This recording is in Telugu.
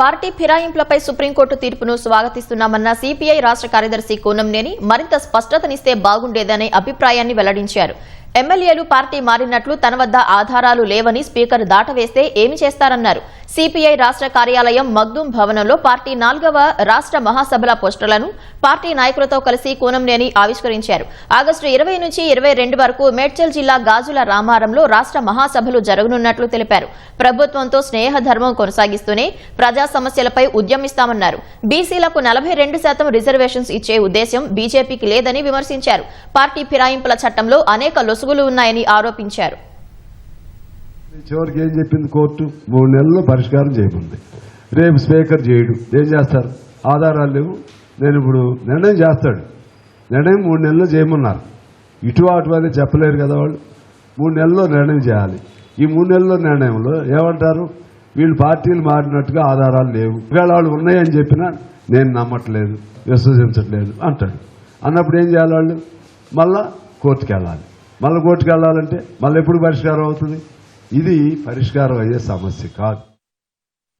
పార్టీ ఫిరాయింపులపై సుప్రీంకోర్టు తీర్పును స్వాగతిస్తున్నామన్న సిపిఐ రాష్ట్ర కార్యదర్శి కోనంనేని మరింత స్పష్టతనిస్తే బాగుండేదనే అభిప్రాయాన్ని వెల్లడించారు. ఎమ్మెల్యేలు పార్టీ మారినట్లు తన వద్ద ఆధారాలు లేవని స్పీకర్ దాటవేస్తే ఏమి చేస్తారన్నారు. సిపిఐ రాష్ట్ర కార్యాలయం మగ్దూం భవనంలో పార్టీ నాలుగవ రాష్ట్ర మహాసభల పోస్టర్లను పార్టీ నాయకులతో కలిసి కూనంనేని ఆవిష్కరించారు. ఆగస్టు ఇరవై నుంచి ఇరవై రెండు వరకు మేడ్చల్ జిల్లా గాజుల రామారంలో రాష్ట్ర మహాసభలు జరగనున్నట్లు తెలిపారు. ప్రభుత్వంతో స్నేహధర్మం కొనసాగిస్తూనే ప్రజా సమస్యలపై ఉద్యమిస్తామన్నారు. బీసీలకు నలభై రెండు శాతం రిజర్వేషన్స్ ఇచ్చే ఉద్దేశం బీజేపీకి లేదని విమర్శించారు. పార్టీ ఫిరాయింపుల చట్టంలో అనేక లొసుగులు ఉన్నాయని ఆరోపించారు. చివరికి ఏం చెప్పింది కోర్టు? మూడు నెలల్లో పరిష్కారం చేయకుంది. రేపు స్పీకర్ చేయడు. ఏం చేస్తారు? ఆధారాలు లేవు. నేను ఇప్పుడు నిర్ణయం చేస్తాడు. నిర్ణయం మూడు నెలల్లో చేయమన్నారు. ఇటు అటు అని చెప్పలేరు కదా వాళ్ళు. మూడు నెలల్లో నిర్ణయం చేయాలి. ఈ మూడు నెలల్లో నిర్ణయంలో ఏమంటారు? వీళ్ళు పార్టీలు మారినట్టుగా ఆధారాలు లేవు. ఒకవేళ వాళ్ళు ఉన్నాయని చెప్పినా నేను నమ్మట్లేదు విశ్వసించట్లేదు అంటాడు. అన్నప్పుడు ఏం చేయాలి వాళ్ళు? మళ్ళా కోర్టుకు వెళ్ళాలి మళ్ళీ కోర్టుకు వెళ్ళాలంటే మళ్ళీ ఎప్పుడు పరిష్కారం అవుతుంది? ఇది పరిష్కారం అయ్యే సమస్య కాదు.